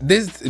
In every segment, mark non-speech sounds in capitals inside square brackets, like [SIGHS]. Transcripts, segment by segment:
this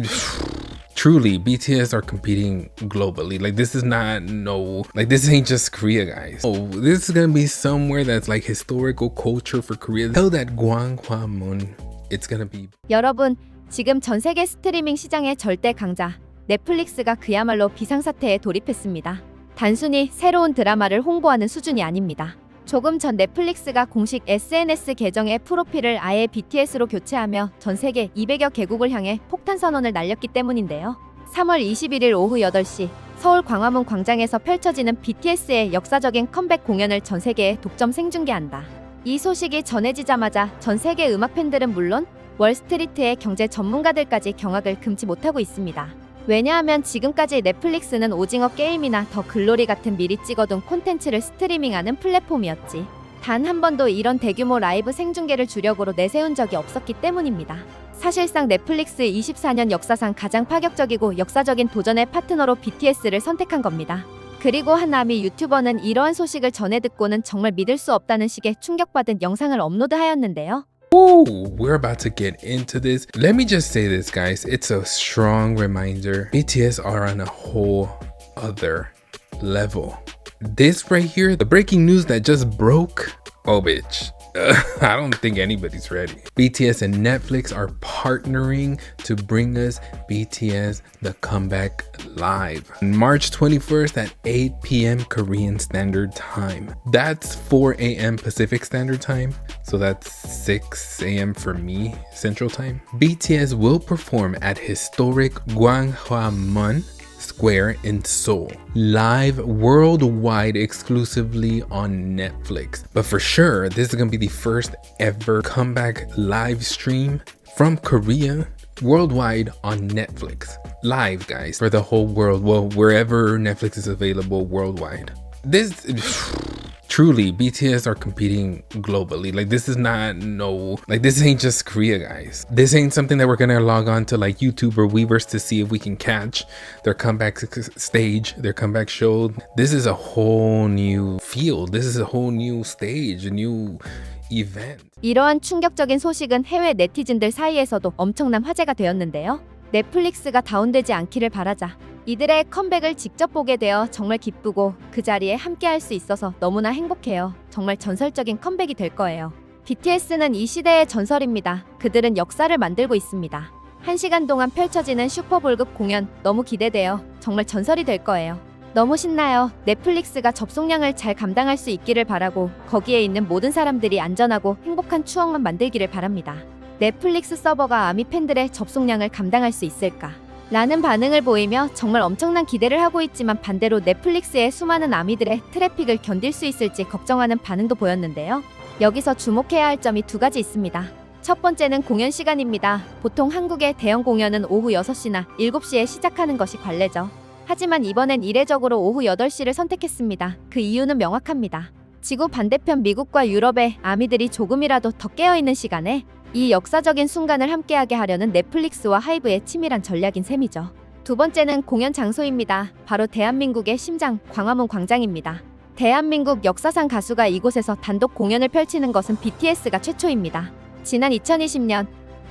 truly BTS are competing globally. Like this is not no like this ain't just Korea guys. Oh, this is gonna be somewhere that's like historical culture for Korea. Tell that Gwanghwamun. It's gonna be 여러분, 지금 전 세계 스트리밍 시장의 절대 강자 넷플릭스가 그야말로 비상사태에 돌입했습니다. 단순히 새로운 드라마를 홍보하는 수준이 아닙니다. 조금 전 넷플릭스가 공식 SNS 계정의 프로필을 아예 BTS로 교체하며 전 세계 200여 개국을 향해 폭탄 선언을 날렸기 때문인데요. 3월 21일 오후 8시 서울 광화문 광장에서 펼쳐지는 BTS의 역사적인 컴백 공연을 전 세계에 독점 생중계한다. 이 소식이 전해지자마자 전 세계 음악 팬들은 물론 월스트리트의 경제 전문가들까지 경악을 금치 못하고 있습니다. 왜냐하면 지금까지 넷플릭스는 오징어 게임이나 더 글로리 같은 미리 찍어둔 콘텐츠를 스트리밍하는 플랫폼이었지. 단 한 번도 이런 대규모 라이브 생중계를 주력으로 내세운 적이 없었기 때문입니다. 사실상 넷플릭스 24년 역사상 가장 파격적이고 역사적인 도전의 파트너로 BTS를 선택한 겁니다. 그리고 한 아미 유튜버는 이러한 소식을 전해 듣고는 정말 믿을 수 없다는 식의 충격받은 영상을 업로드하였는데요. Woo, we're about to get into this. Let me just say this, guys. It's a strong reminder. BTS are on a whole other level. This right here, the breaking news that just broke. Oh, bitch. [LAUGHS] I don't think anybody's ready. BTS and Netflix are partnering to bring us BTS The Comeback Live on March 21st at 8 p.m. Korean Standard Time. That's 4 a.m. Pacific Standard Time, so that's 6 a.m. for me Central Time. BTS will perform at historic Gwanghwamun Square in Seoul. Live worldwide exclusively on Netflix. But for sure, this is gonna be the first ever comeback live stream from Korea worldwide on Netflix. Live, guys, for the whole world. Well, wherever Netflix is available worldwide. This [SIGHS] truly BTS are competing globally. Like this is not no like this ain't just Korea guys. This ain't something that we're gonna log on to like YouTube or Weverse to see if we can catch their comeback s- stage, their comeback show. This is a whole new field. This is a whole new stage, a new event. 이러한 충격적인 소식은 해외 네티즌들 사이에서도 엄청난 화제가 되었는데요. 넷플릭스가 다운되지 않기를 바라자. 이들의 컴백을 직접 보게 되어 정말 기쁘고 그 자리에 함께 할 수 있어서 너무나 행복해요. 정말 전설적인 컴백이 될 거예요. BTS는 이 시대의 전설입니다. 그들은 역사를 만들고 있습니다. 한 시간 동안 펼쳐지는 슈퍼볼급 공연 너무 기대돼요. 정말 전설이 될 거예요. 너무 신나요. 넷플릭스가 접속량을 잘 감당할 수 있기를 바라고 거기에 있는 모든 사람들이 안전하고 행복한 추억만 만들기를 바랍니다. 넷플릭스 서버가 아미 팬들의 접속량을 감당할 수 있을까? 라는 반응을 보이며 정말 엄청난 기대를 하고 있지만 반대로 넷플릭스의 수많은 아미들의 트래픽을 견딜 수 있을지 걱정하는 반응도 보였는데요. 여기서 주목해야 할 점이 두 가지 있습니다. 첫 번째는 공연 시간입니다. 보통 한국의 대형 공연은 오후 6시나 7시에 시작하는 것이 관례죠. 하지만 이번엔 이례적으로 오후 8시를 선택했습니다. 그 이유는 명확합니다. 지구 반대편 미국과 유럽의 아미들이 조금이라도 더 깨어있는 시간에 이 역사적인 순간을 함께하게 하려는 넷플릭스와 하이브의 치밀한 전략인 셈이죠. 두 번째는 공연 장소입니다. 바로 대한민국의 심장 광화문 광장입니다. 대한민국 역사상 가수가 이곳에서 단독 공연을 펼치는 것은 BTS가 최초입니다. 지난 2020년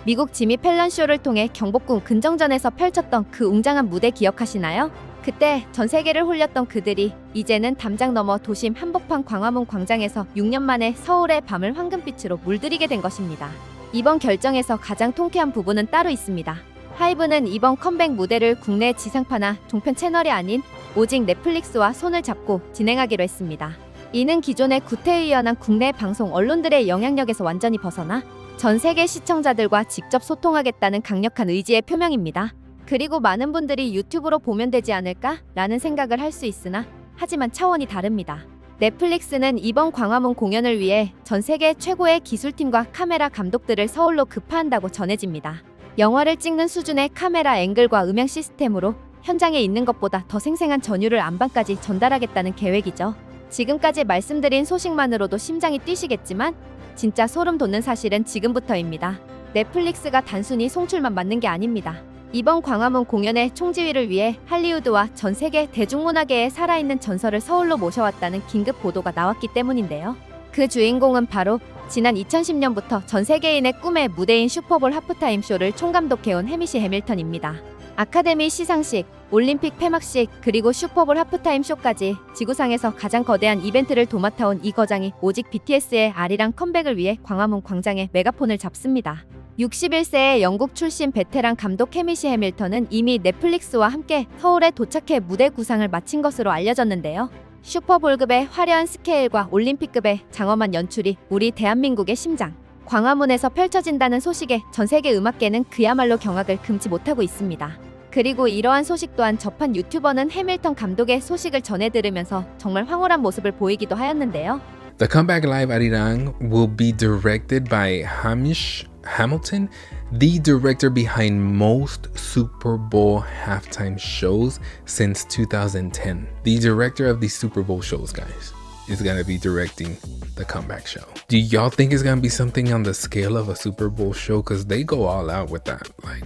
미국 지미 펠런 쇼를 통해 경복궁 근정전에서 펼쳤던 그 웅장한 무대 기억하시나요? 그때 전 세계를 홀렸던 그들이 이제는 담장 넘어 도심 한복판 광화문 광장에서 6년 만에 서울의 밤을 황금빛으로 물들이게 된 것입니다. 이번 결정에서 가장 통쾌한 부분은 따로 있습니다. 하이브는 이번 컴백 무대를 국내 지상파나 종편 채널이 아닌 오직 넷플릭스와 손을 잡고 진행하기로 했습니다. 이는 기존의 구태의연한 국내 방송 언론들의 영향력에서 완전히 벗어나 전 세계 시청자들과 직접 소통하겠다는 강력한 의지의 표명입니다. 그리고 많은 분들이 유튜브로 보면 되지 않을까? 라는 생각을 할 수 있으나 하지만 차원이 다릅니다. 넷플릭스는 이번 광화문 공연을 위해 전 세계 최고의 기술팀과 카메라 감독들을 서울로 급파한다고 전해집니다. 영화를 찍는 수준의 카메라 앵글과 음향 시스템으로 현장에 있는 것보다 더 생생한 전율을 안방까지 전달하겠다는 계획이죠. 지금까지 말씀드린 소식만으로도 심장이 뛰시겠지만 진짜 소름 돋는 사실은 지금부터입니다. 넷플릭스가 단순히 송출만 맞는 게 아닙니다. 이번 광화문 공연의 총지휘를 위해 할리우드와 전 세계 대중문화계의 살아있는 전설을 서울로 모셔왔다는 긴급 보도가 나왔기 때문인데요. 그 주인공은 바로 지난 2010년부터 전 세계인의 꿈의 무대인 슈퍼볼 하프타임 쇼를 총감독해온 해미시 해밀턴입니다. 아카데미 시상식, 올림픽 폐막식, 그리고 슈퍼볼 하프타임 쇼까지 지구상에서 가장 거대한 이벤트를 도맡아온 이 거장이 오직 BTS의 아리랑 컴백을 위해 광화문 광장에 메가폰을 잡습니다. 61세의 영국 출신 베테랑 감독 해미시 해밀턴은 이미 넷플릭스와 함께 서울에 도착해 무대 구상을 마친 것으로 알려졌는데요. 슈퍼볼급의 화려한 스케일과 올림픽급의 장엄한 연출이 우리 대한민국의 심장. 광화문에서 펼쳐진다는 소식에 전 세계 음악계는 그야말로 경악을 금치 못하고 있습니다. 그리고 이러한 소식 또한 접한 유튜버는 해밀턴 감독의 소식을 전해 들으면서 정말 황홀한 모습을 보이기도 하였는데요. The comeback live Arirang will be directed by Hamish Hamilton, the director behind most Super Bowl halftime shows since 2010. The director of the Super Bowl shows, guys, is going to be directing the comeback show. Do y'all think it's going to be something on the scale of a Super Bowl show? Because they go all out with that. Like,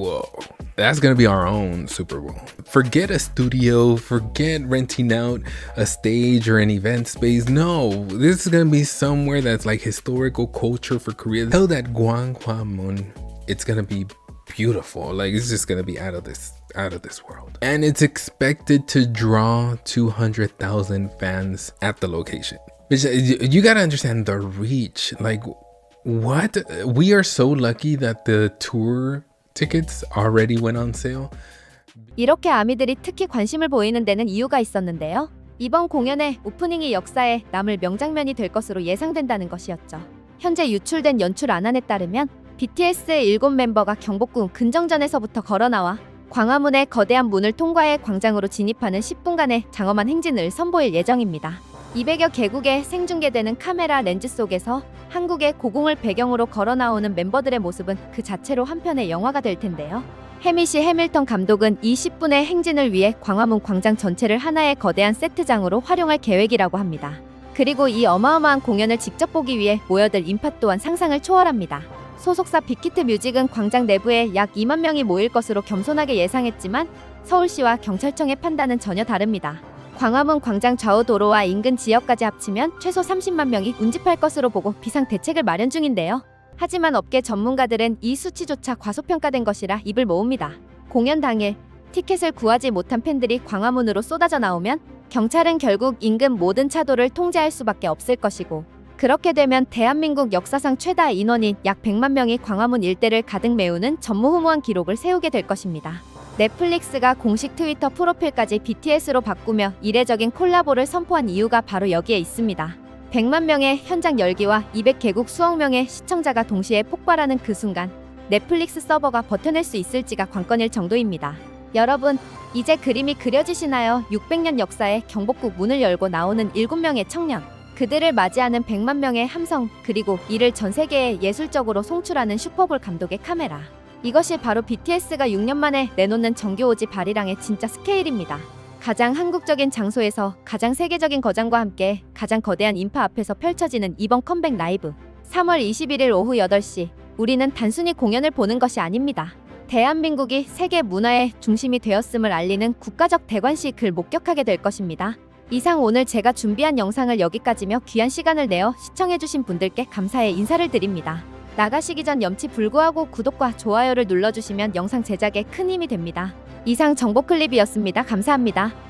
whoa. That's gonna be our own Super Bowl. Forget a studio, forget renting out a stage or an event space. No, this is gonna be somewhere that's like historical culture for Korea. Tell that Gwanghwamun, it's gonna be beautiful. Like it's just gonna be out of this out of this world. And it's expected to draw 200,000 fans at the location. Which you gotta understand the reach. Like what? We are so lucky that the tour tickets already went on sale. 이렇게 아미들이 특히 관심을 보이는 데는 이유가 있었는데요. 이번 공연의 오프닝이 역사에 남을 명장면이 될 것으로 예상된다는 것이었죠. 현재 유출된 연출 안안에 따르면 BTS의 일곱 멤버가 경복궁 근정전에서부터 걸어 나와 광화문의 거대한 문을 통과해 광장으로 진입하는 10분간의 장엄한 행진을 선보일 예정입니다. 200여 개국에 생중계되는 카메라 렌즈 속에서 한국의 고궁을 배경으로 걸어 나오는 멤버들의 모습은 그 자체로 한편의 영화가 될 텐데요. 해미시 해밀턴 감독은 이 10분의 행진을 위해 광화문 광장 전체를 하나의 거대한 세트장으로 활용할 계획이라고 합니다. 그리고 이 어마어마한 공연을 직접 보기 위해 모여들 인파 또한 상상을 초월합니다. 소속사 빅히트 뮤직은 광장 내부에 약 2만 명이 모일 것으로 겸손하게 예상했지만 서울시와 경찰청의 판단은 전혀 다릅니다. 광화문 광장 좌우 도로와 인근 지역까지 합치면 최소 30만 명이 운집할 것으로 보고 비상 대책을 마련 중인데요. 하지만 업계 전문가들은 이 수치조차 과소평가된 것이라 입을 모읍니다. 공연 당일 티켓을 구하지 못한 팬들이 광화문으로 쏟아져 나오면 경찰은 결국 인근 모든 차도를 통제할 수밖에 없을 것이고 그렇게 되면 대한민국 역사상 최다 인원인 약 100만 명이 광화문 일대를 가득 메우는 전무후무한 기록을 세우게 될 것입니다. 넷플릭스가 공식 트위터 프로필까지 BTS로 바꾸며 이례적인 콜라보를 선포한 이유가 바로 여기에 있습니다. 100만 명의 현장 열기와 200개국 수억 명의 시청자가 동시에 폭발하는 그 순간 넷플릭스 서버가 버텨낼 수 있을지가 관건일 정도입니다. 여러분, 이제 그림이 그려지시나요? 600년 역사의 경복궁 문을 열고 나오는 7명의 청년. 그들을 맞이하는 100만 명의 함성, 그리고 이를 전 세계에 예술적으로 송출하는 슈퍼볼 감독의 카메라. 이것이 바로 BTS가 6년 만에 내놓는 정규 오지 발이랑의 진짜 스케일입니다. 가장 한국적인 장소에서 가장 세계적인 거장과 함께 가장 거대한 인파 앞에서 펼쳐지는 이번 컴백 라이브. 3월 21일 오후 8시. 우리는 단순히 공연을 보는 것이 아닙니다. 대한민국이 세계 문화의 중심이 되었음을 알리는 국가적 대관식을 목격하게 될 것입니다. 이상 오늘 제가 준비한 영상을 여기까지며 귀한 시간을 내어 시청해주신 분들께 감사의 인사를 드립니다. 나가시기 전 염치 불구하고 구독과 좋아요를 눌러주시면 영상 제작에 큰 힘이 됩니다. 이상 정보 클립이었습니다. 감사합니다.